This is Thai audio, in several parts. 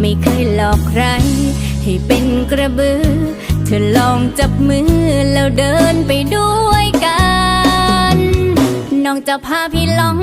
ไม่เคยหลอกใคร ให้เป็นกระบือ เธอลองจับมือแล้วเดินไปด้วยกัน น้องจะพาพี่ลอง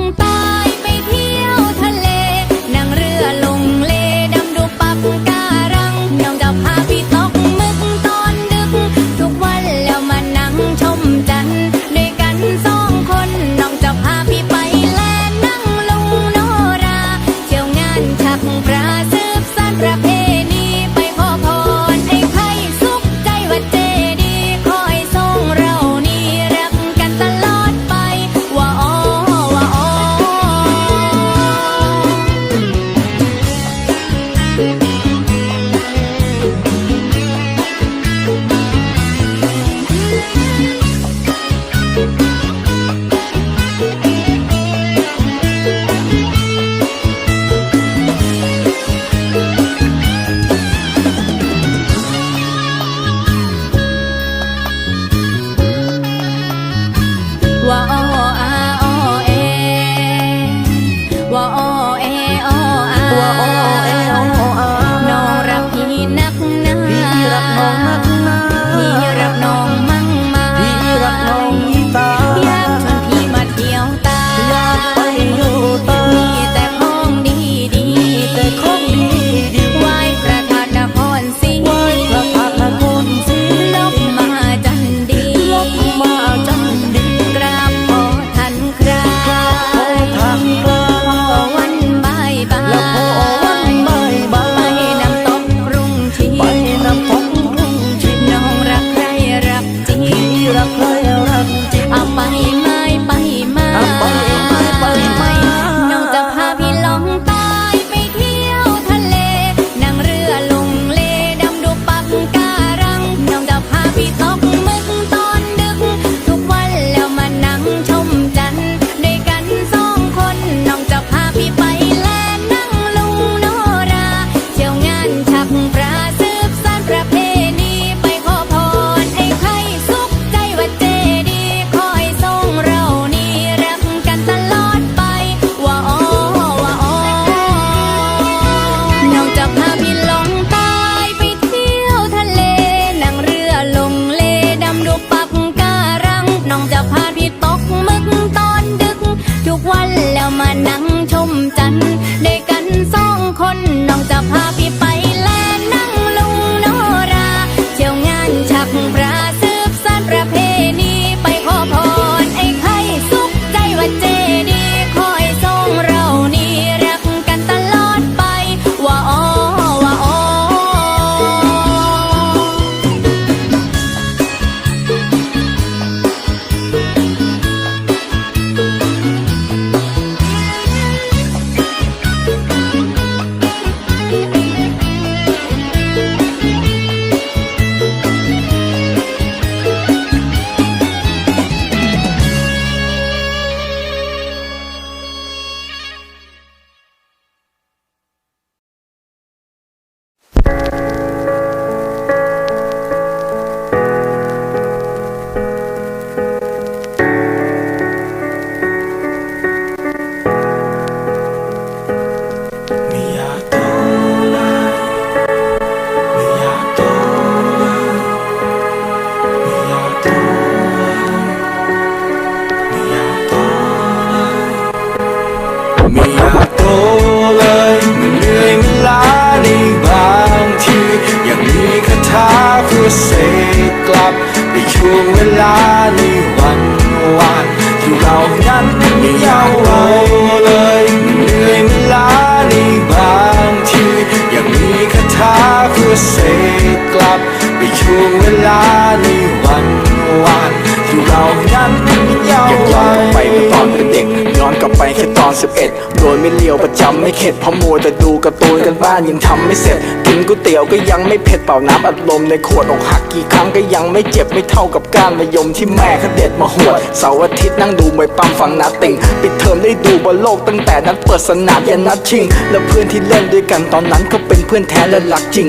41 โดยไม่เลียวประจำไม่เข็ดพอมัวแต่ดูกระตูนกันบ้านยังทำไม่เสร็จ กินก๋วยเตี๋ยวก็ยังไม่เผ็ดเป่าน้ำอัดลมในขวดอกหักกี่ครั้งก็ยังไม่เจ็บไม่เท่ากับก้านมะยมที่แม่เขาเด็ดมาหวดเสาร์อาทิตย์นั่งดูมวยปั้มฟังนาติ่งปิดเทอมได้ดูบอลโลกตั้งแต่นัดเปิดสนามยันนัดชิง และเพื่อนที่เล่นด้วยกันตอนนั้นก็เป็นเพื่อนแท้และหลักจริง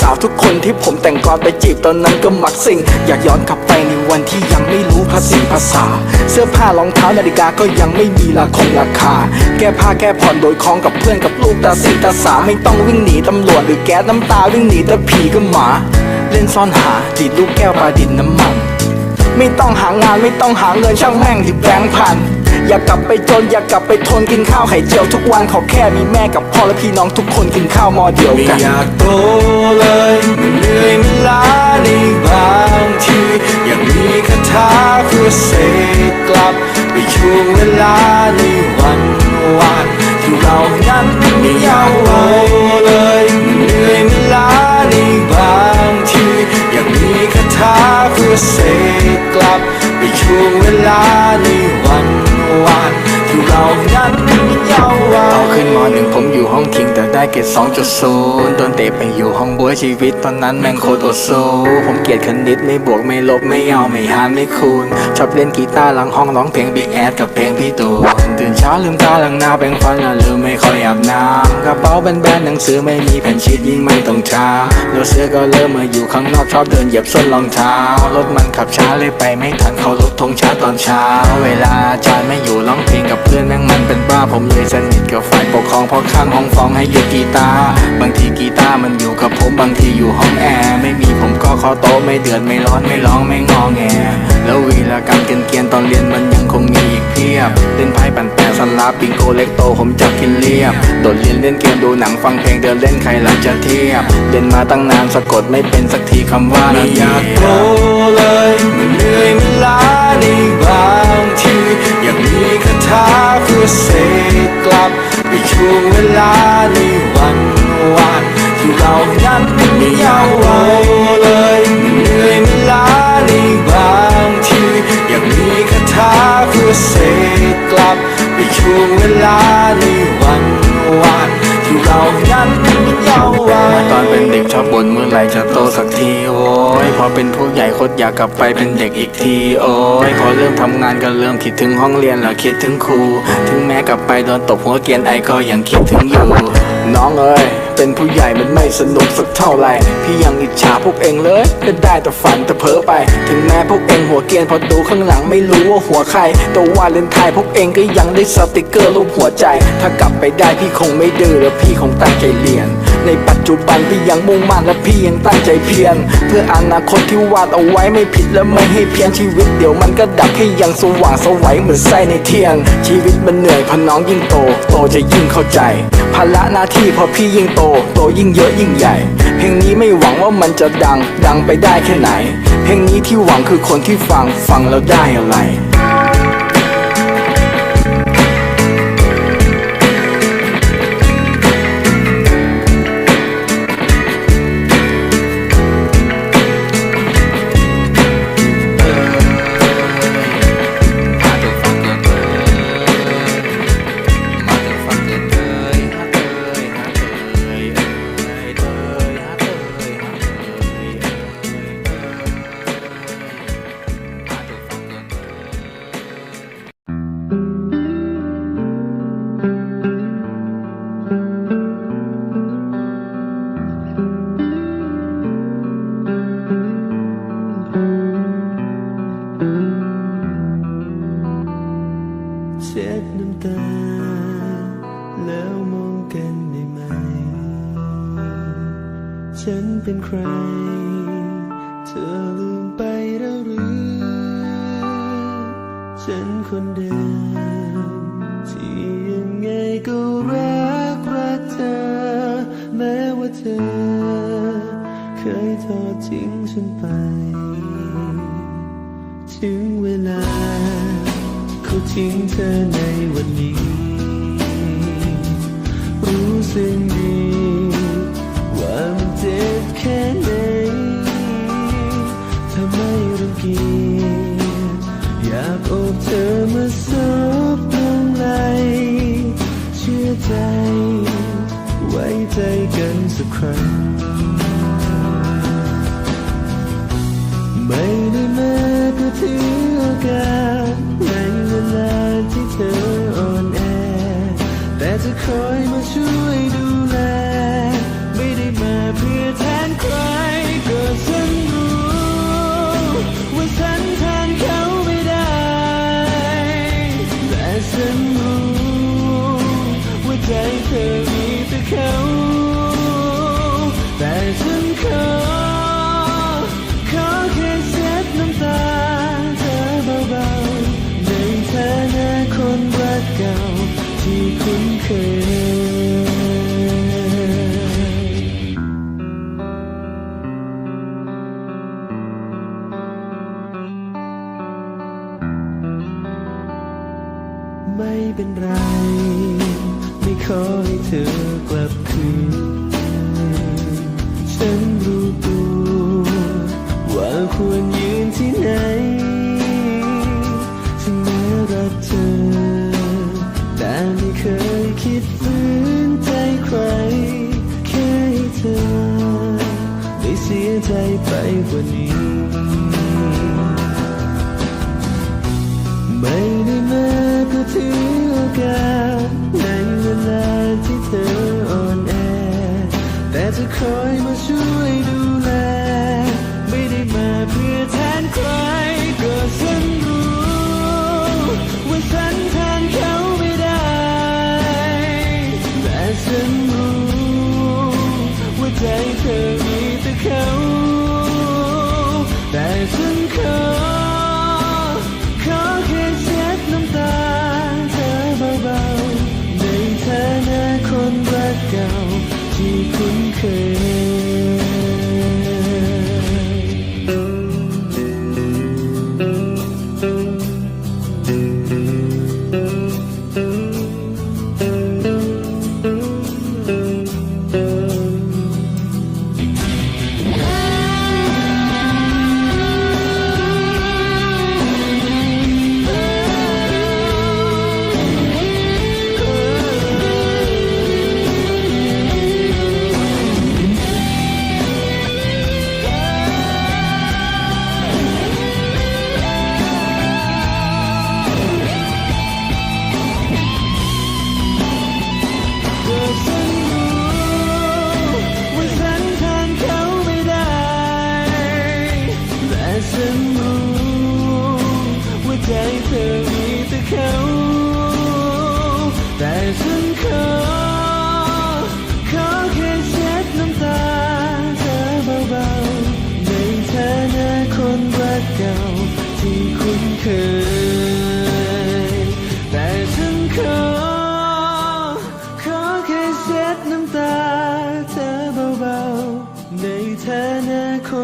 สาวๆทุกคนที่ผมแต่งกอนไปจีบตอนนั้นก็มักสิ่ง อยากย้อนกลับไปในวันที่ยังไม่รู้ภาษีภาษา เสื้อผ้ารองเท้านาฬิกาก็ยังไม่มีราคงราคาแก้ผ้าแก้ผ่อนโดยคล้องกับเพื่อนกับลูกตาสีตาสาไม่ต้องวิ่งหนีตำรวจหรือแก๊สน้ำตาวิ่งหนีแต่ผีก็หมา เล่นซ่อนหาดีดลูกแก้วปลาดินน้ำมันไม่ต้องหางานไม่ต้องหาเงินช่างแม่งที่แบงค์พัน อยากกลับไปจนอยากกลับไปทนกินข้าวไข่เจียวทุกวันขอแค่มีแม่กับพ่อและพี่น้องทุกคนกินข้าวมอเดียวไม่อยากโตเลย แต่ได้เกรด2.0โดนเตะไปอยู่ห้องบวชีวิตตอนนั้นแม่งโคตรอดสู้ผมเกลียดคณิตไม่บวกไม่ลบไม่เอาไม่หารไม่คูณ ชอบเล่นกีตาร์หลังห้องร้องเพลงบิ๊กแอดกับเพลงพี่ตู่ตื่นเช้าลืมตาหลังหน้าแปรงฟันแล้วลืมไม่ค่อยอาบน้ำกระเป๋าแบนๆหนังสือไม่มีแผ่นชีตยิ่งไม่ต้องช้าแล้วเสื้อก็เริ่มมาอยู่ข้างนอกชอบเดินเหยียบส้นรองเท้ารถมันขับช้าเลยไปไม่ทันเขารถธงช้าตอนเช้า เวลาจารย์ไม่อยู่ร้องเพลงกับเพื่อนแม่งมันเป็นบ้าผมเลยสนิทกับฝ่ายปกครองเพราะข้างห้องฟ้องให้หยุดกีตาร์บางทีกีตาร์มันอยู่กับผมบางทีอยู่ห้องแอร์ไม่มีผมก็เคอโต๊ะไม่เดือดไม่ร้อนไม่ร้องไม่งอแงแล้ววีรกรรมเกียนๆตอนเรียนมันยังคงมีอีกเพียบเล่นไพ่ปั่นแปรสลับบิงโกเล็กโตผมจับกินเรียบโดดเรียนเล่นเกมดูหนังฟังเพลงเดินเล่นใครหลังจะเทียบเล่นมาตั้งนานสะกดไม่เป็นสักทีคำว่าไม่อยากโตเลยมันเหนื่อยมันล้าในบางทีอยากมีคาถาเพื่อเสกกลับไปช่วงเวลาในวัน เรานั้นไม่ยาวโตเลยเหนื่อยมันล้าในบางทีอยากมีคาถาเพื่อเสกกลับไปช่วงเวลาในวันวานที่เรานั้นไม่ยาววาเมื่อตอนเป็นเด็กชอบบ่นเมื่อไหร่จะโตสักทีโอ้ยพอเป็นผู้ใหญ่โคตรอยากกลับไปเป็นเด็กอีกทีโอ้ยพอเริ่มทำงานก็เริ่มคิดถึงห้องเรียนแล้วคิดถึงครู ถึงแม้กลับไปโดนตบหัวเกียนไอก็ยังคิดถึงอยู่ น้องเอ้ย เป็นผู้ใหญ่มันไม่สนุกสักเท่าไหร่พี่ยังอิจฉาพวกเองเลยก็ได้แต่ฝันแต่เพ้อไป ถึงแม้พวกเองหัวเกียนพอดูข้างหลังไม่รู้ว่าหัวใครแต่ว่าเลนไทยพวกเองก็ยังได้สติกเกอร์รูปหัวใจ ถ้ากลับไปได้พี่คงไม่ดื้อแล้วพี่คงตั้งใจเรียน ในปัจจุบันพี่ยังมุ่งมั่นและพี่ยังตั้งใจเพียรเพื่ออนาคตที่วาดเอาไว้ไม่ผิดและไม่ให้เพี้ยนชีวิตเดี๋ยวมันก็ดับให้ยังสว่างสวัยเหมือนไส้ในเที่ยนชีวิตมันเหนื่อยพอน้องยิ่งโต โตจะยิ่งเข้าใจภาระหน้าที่พอพี่ยิ่งโต โตยิ่งเยอะยิ่งใหญ่ เพลงนี้ไม่หวังว่ามันจะดัง ดังไปได้แค่ไหน เพลงนี้ที่หวังคือคนที่ฟัง ฟังแล้วได้อะไร ฉันเป็นใคร เธอลืมไปแล้วหรือ ฉันคนเดิมที่ยังไงก็รักรักเธอ แม้ว่าเธอ เคยทอดทิ้งฉันไป ถึงเวลาเขาทิ้งเธอในวันนี้ รังกียอยากอบเธอมาซบลงไหลเชื่อใจ ไว้ใจกันสักครั้ง ไม่ได้แม้ก็ถือโอกาสในเวลาที่เธออ่อนแอ แต่จะคอยมาช่วยดู true.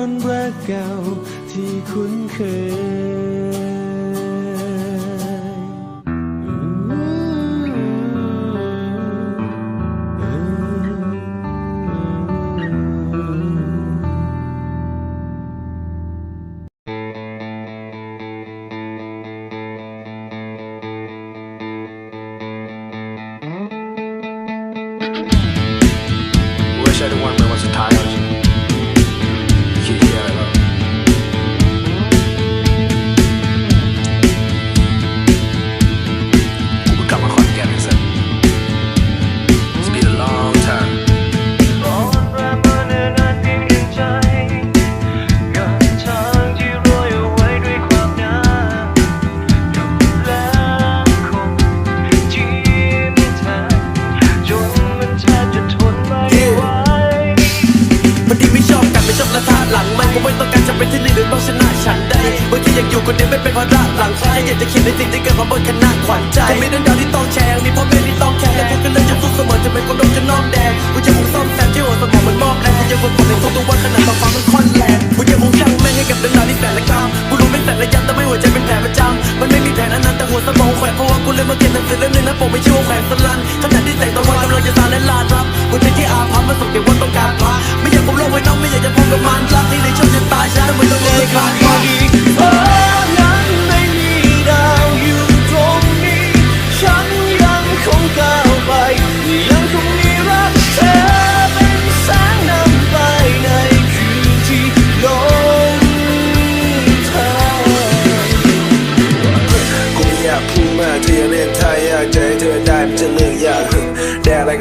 นรักเก่าที่คุ้นเคย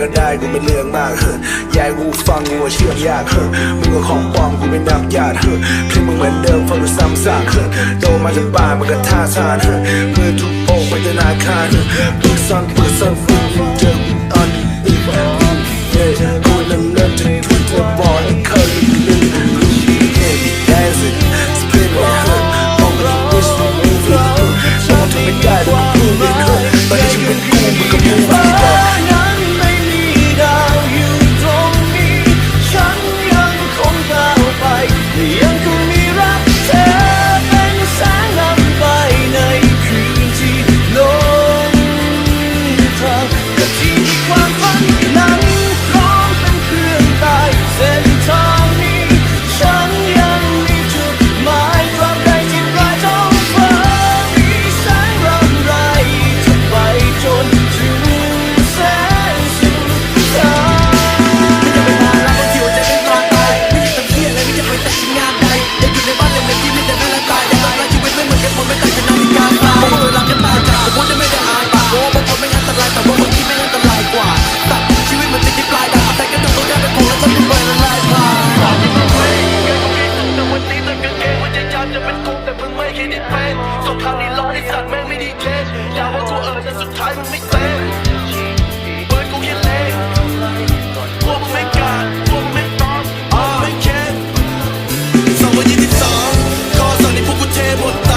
ก็ได้กูไม่เรื่องมากเฮ้ยยายกูฟังกูเชื่อยากเฮ้ยมึงก็ของปลอมกูไม่นับญาติเฮ้ยพลงมึงเหมือนเดิมฟังดูซ้ำซากเฮ้ยโตมาจากบ้านมันก็ท่าทานมือทุกโอกไปธนาคารปืนสั่นปืนสั่นฟุ้ง สองวันยี่สิบสองก็สอนในพวกกูเทหมดตา